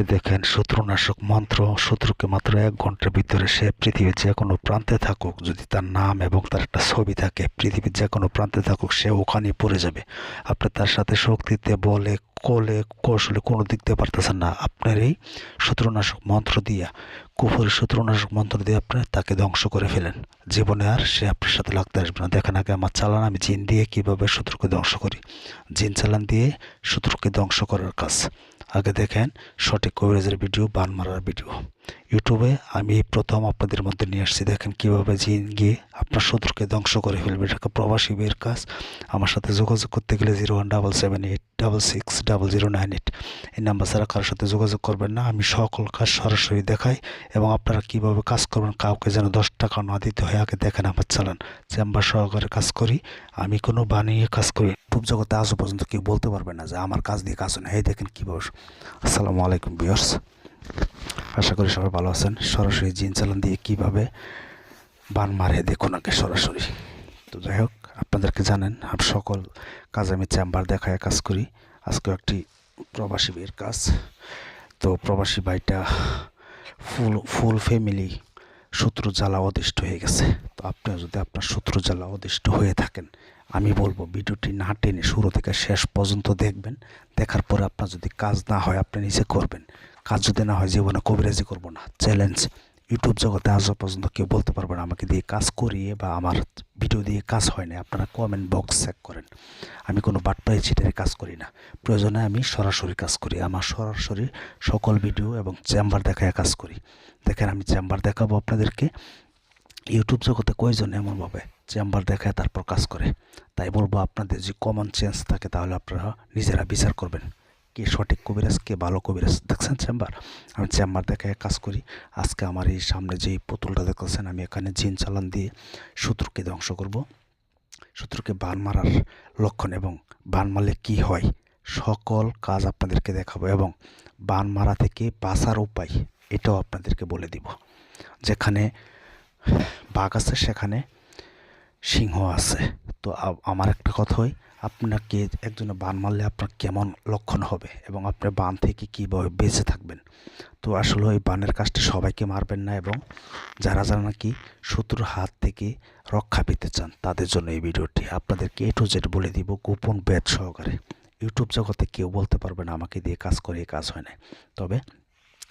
দেখেন, শত্রুনাশক মন্ত্র, শত্রুকে মাত্র এক ঘণ্টার ভিতরে সে পৃথিবীর যে কোনো প্রান্তে থাকুক, যদি তার নাম এবং তার একটা ছবি থাকে, পৃথিবীর যে কোনো প্রান্তে থাকুক, সে ওখানেই পড়ে যাবে। আপনি তার সাথে শক্তিতে, বলে, কলে, কৌশলে কোনো দিক দিয়ে পারতেছেন না। আপনার এই শত্রুনাশক মন্ত্র দিয়া কুফুরি শত্রুনাশক মন্ত্র দিয়ে আপনি তাকে ধ্বংস করে ফেলেন। জীবনে আর সে আপনার সাথে লাগতে আসবে না। দেখেন আগে আমার চালান, আমি জিন দিয়ে কীভাবে শত্রুকে ধ্বংস করি? জিন চালান দিয়ে শত্রুকে ধ্বংস করার কাজ। আগে দেখেন সঠিক কভারেজের ভিডিও, বান মারার ভিডিও। ইউটিউবে আমি প্রথম আপনাদের মধ্যে নিয়ে আসছি। দেখেন কীভাবে জিন গিয়ে আপনার শত্রুকে ধ্বংস করে ফেলবে। এটাকে প্রবাসী বের কাজ। আমার সাথে যোগাযোগ করতে গেলে zero one double seven eight double six double zero nine eight. এই নাম্বার ছাড়া কারোর সাথে যোগাযোগ করবেন না। আমি সকল কাজ সরাসরি দেখাই এবং আপনারা কীভাবে কাজ করবেন, কাউকে যেন দশ টাকা না দিতে হয়, আগে দেখেন আমার চালান। চেম্বার সহকারে কাজ করি, আমি কোনো বানিয়ে কাজ করি খুব জগতে আজও পর্যন্ত কেউ বলতে পারবে না যে আমার কাজ দিয়ে কাজ হয় এই দেখেন কীভাবে আসসালামু আলাইকুম বিয়ার্স আশা করি সবাই ভালো আছেন। সরাসরি জিন চালান দিয়ে কীভাবে বান মারে দেখুন আগে সরাসরি। তো যাই হোক, আপনাদেরকে জানেন সকল কাজ আমি চেম্বার দেখায় কাজ করি। আজকে একটি প্রবাসী বিয়ের কাজ। তো প্রবাসী ভাইটা ফুল ফুল ফ্যামিলি শত্রু জ্বালা অদৃষ্ট হয়ে গেছে। তো আপনিও যদি আপনার শত্রু জ্বালা অদৃষ্ট হয়ে থাকেন, আমি বলব ভিডিওটি না টেনে শুরু থেকে শেষ পর্যন্ত দেখবেন। দেখার পরে আপনার যদি কাজ না হয়, আপনি নিজে করবেন। কাজ যদি না হয়, জীবনে কবিরাজি করব না। চ্যালেঞ্জ ইউটিউব জগতে আজও পর্যন্ত কেউ বলতে পারবে না, আমাকে দিয়ে কাজ করিয়ে বা আমার ভিডিও দিয়ে কাজ হয় না। আপনারা কমেন্ট বক্স চেক করেন। আমি কোনো বাটপাই চিটারে কাজ করি না। প্রয়োজনে আমি সরাসরি কাজ করি। আমার সরাসরি সকল ভিডিও এবং চেম্বার দেখায় কাজ করি। দেখেন, আমি চেম্বার দেখাবো আপনাদেরকে। ইউটিউব জগতে কয়জন এমনভাবে চেম্বার দেখায়, তারপর কাজ করে? তাই বলব, আপনাদের যে কমন চেঞ্জ থাকে, তাহলে আপনারা নিজেরা বিচার করবেন। কে সঠিক কবিরাজ, কে ভালো কবিরাজ। দেখছেন চেম্বার? আমি চেম্বার দেখায় কাজ করি। আজকে আমার এই সামনে যেই পুতুলটা দেখতেছেন, আমি এখানে জিন চালান দিয়ে শত্রুকে ধ্বংস করব। শত্রুকে বান মারার লক্ষণ এবং বান মারলে কী হয়? সকল কাজ আপনাদেরকে দেখাবো এবং বান মারা থেকে বাঁচার উপায় এটাও আপনাদেরকে বলে দিব। যেখানে বাঘ আছে, সেখানে সিংহ আছে। তো আমার একটা কথা হয় আপনাকে একজনে বান মারলে আপনার কেমন লক্ষণ হবে এবং আপনি বান থেকে কীভাবে বেঁচে থাকবেন? তো আসলে ওই বানের কাজটা সবাইকে মারবেন না এবং যারা যারা নাকি শত্রুর হাত থেকে রক্ষা পেতে চান, তাদের জন্য এই ভিডিওটি আপনাদেরকে এ টু জেড বলে দিব গোপন ব্যাচ সহকারে। ইউটিউব জগতে কেউ বলতে পারবে না, আমাকে দিয়ে কাজ করে কাজ হয় না। তবে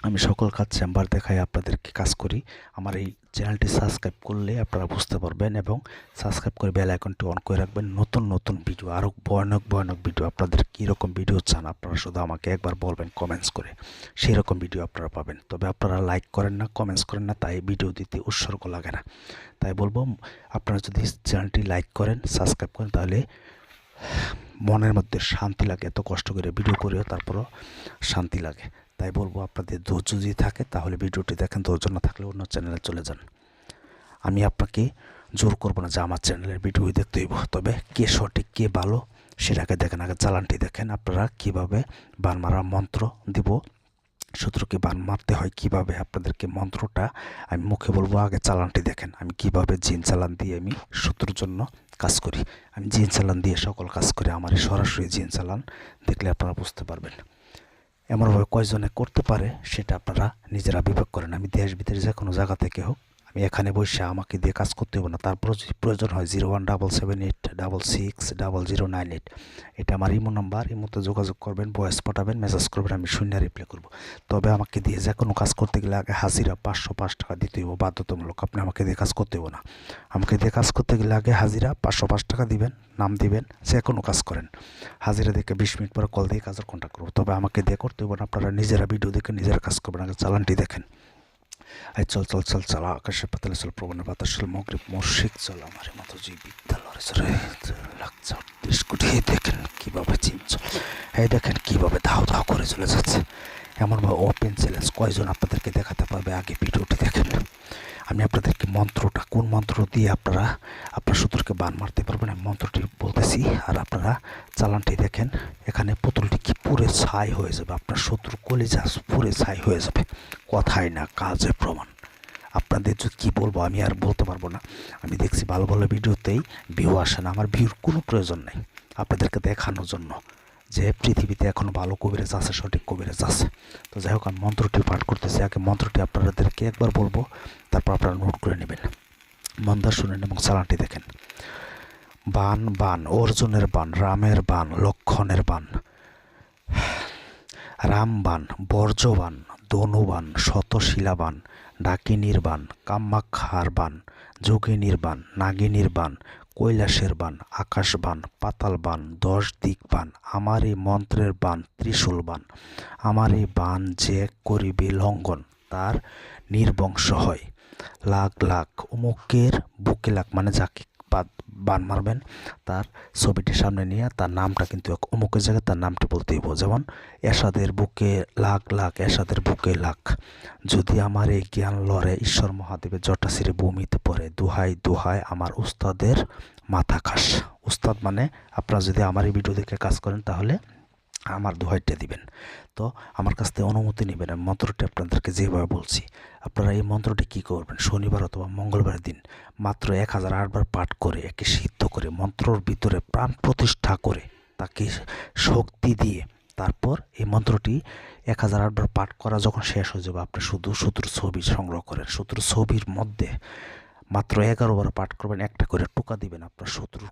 আমি সকল কাজ চেম্বার দেখাই আপনাদেরকে কাজ করি। আমার এই চ্যানেলটি সাবস্ক্রাইব করলে আপনারা বুঝতে পারবেন এবং সাবস্ক্রাইব করে বেল আইকনটি অন করে রাখবেন। নতুন নতুন ভিডিও আরও ভয়ানক ভয়ানক ভিডিও আপনাদের কীরকম ভিডিও চান আপনারা শুধু আমাকে একবার বলবেন কমেন্টস করে। সেই রকম ভিডিও আপনারা পাবেন। তবে আপনারা লাইক করেন না কমেন্টস করেন না, তাই ভিডিও দিতে উৎসর্গ লাগে না। তাই বলব, আপনারা যদি চ্যানেলটি লাইক করেন সাবস্ক্রাইব করেন, তাহলে মনের মধ্যে শান্তি লাগে, এত কষ্ট করে ভিডিও করেও তারপরও শান্তি লাগে। তাই বলব আপনাদের ধৈর্য যদি থাকে, তাহলে ভিডিওটি দেখেন, ধৈর্য না থাকলে অন্য চ্যানেলে চলে যান। আমি আপনাকে জোর করব না যে আমার চ্যানেলের ভিডিও দেখতে হইব। তবে কে সঠিক, কে ভালো, সেটাকে দেখেন, আগে চালানটি দেখেন, আপনারা কীভাবে বান মারার মন্ত্র দিব, শত্রুকে বান মারতে হয়, কীভাবে আপনাদেরকে মন্ত্রটা আমি মুখে বলব, আগে চালানটি দেখেন, আমি কীভাবে জিন চালান দিয়ে আমি শত্রুর জন্য কাজ করি। আমি জিন চালান দিয়ে সকল কাজ করি আমার সরাসরি জিন চালান দেখলে আপনারা বুঝতে পারবেন। এমনভাবে কয়জনে করতে পারে, সেটা আপনারা নিজেরা বিবেক করেন। আমি দেশ বিদেশ যে কোনো জায়গা থেকে হোক আমি এখানে বসে আমাকে দিয়ে কাজ করতে হবে না। তারপরে যদি প্রয়োজন হয় zero one double seven eight double six double zero nine eight. এটা আমার ইমো নাম্বার, ইমোতে যোগাযোগ করবেন, ভয়েস পাঠাবেন, মেসেজ করবেন, আমি শূন্য রিপ্লাই করব। তবে আমাকে দিয়ে যে কোনো কাজ করতে গেলে আগে হাজিরা পাঁচশো পাঁচ টাকা দিতে হইব, বাধ্যতামূলক। আপনি আমাকে দিয়ে কাজ করতে হইব না। আমাকে দিয়ে কাজ করতে গেলে আগে হাজিরা পাঁচশো পাঁচ টাকা দিবেন, নাম দিবেন, যে কোনো কাজ করেন। হাজিরা দেখে বিশ মিনিট পরে কল দিয়ে কাজের কন্ট্যাক্ট করব। তবে আমাকে দিয়ে করতে হবে না, আপনারা নিজেরা ভিডিও দেখে নিজেরা কাজ করবেন, আগে চালানটি দেখেন। এই চল চল চল চল, আকাশের পাতালে চল প্রবণের বাতাস চল, মগ্রিব মর্শিক চল, আমার মতো যে বিদ্যালয় দেশ কোটি দেখেন কীভাবে চিনছ এই দেখেন কীভাবে ধাও ধাও করে চলে যাচ্ছে। এমনভাবে ওপেন চ্যালেঞ্জ কয়জন আপনাদেরকে দেখাতে পারবে? আগে ভিডিওটি দেখেন। আমি আপনাদেরকে মন্ত্রটা, কোন মন্ত্র দিয়ে আপনারা, আপনার শত্রুকে বান মারতে পারবেন, আমি মন্ত্রটি বলতেছি। আর আপনারা চালানটি দেখেন, এখানে পুতুলটি কি পুরে ছাই হয়ে যাবে, আপনার শত্রু কলিজা পুরে ছাই হয়ে যাবে। কথাই না কাজে প্রমাণ। আপনাদের যদি কী বলব, আমি আর বলতে পারব না। আমি দেখছি ভালো ভালো ভিডিওতেই ভিউ আসে না। আমার ভিউর কোনো প্রয়োজন নেই আপনাদেরকে দেখানোর জন্য যে পৃথিবীতে এখনও ভালো কবিরাজ আছে, সঠিক কবিরাজ আছে। তো যাই হোক, আমি মন্ত্রটি পাঠ করতেছি। আগে মন্ত্রটি আপনাদেরকে একবার বলব, তারপর আপনারা নোট করে নেবেন। মন্দার শুনেন এবং চালানটি দেখেন। বান বান, অর্জুনের বান, রামের বান, লক্ষণের বান। রামবান বর্জবান ধনুবান, শতশিলাবান ডাকিনীর বান কামাক্ষার বান যোগিনীর বান নাগিনীর বান কৈলাসের বান আকাশবান, পাতালবান দশ দিক বান আমার এই মন্ত্রের বান ত্রিশূল বান আমার এই বান যে করিবে লঙ্ঘন, তার নির্বংশ হয়। লাখ লাখ অমুকের বুকে লাখ মানে যাকে বান মারবেন। তার ছবিটি সামনে নিয়ে তার নামটা কিন্তু এক অমুকের জায়গায় তার নামটি বলতে হইব। যেমন এসাদের বুকে লাখ লাখ এসাদের বুকে লাখ। যদি আমার এই জ্ঞান লড়ে, ঈশ্বর মহাদেবের জটাশিরে ভূমিতে পড়ে দুহাই দুহাই আমার উস্তাদের মাথা খাস। উস্তাদ মানে আপনারা যদি আমার এই ভিডিও দেখে কাজ করেন তাহলে আমার দোহাইটা দিবেন। তো আমার কাছ থেকে অনুমতি নেবেন। আমি মন্ত্রটি আপনাদেরকে যেভাবে বলছি, আপনারা এই মন্ত্রটি কী করবেন? শনিবার অথবা মঙ্গলবার দিন মাত্র এক হাজার আটবার পাঠ করে, একে সিদ্ধ করে, মন্ত্রর ভিতরে প্রাণ প্রতিষ্ঠা করে, তাকে শক্তি দিয়ে তারপর এই মন্ত্রটি এক হাজার আটবার পাঠ করা যখন শেষ হয়ে যাবে, আপনি শুধু শত্রুর ছবি সংগ্রহ করেন। শত্রুর ছবির মধ্যে মাত্র এগারো বার পাঠ করবেন, একটা করে টোকা দিবেন আপনার শত্রুর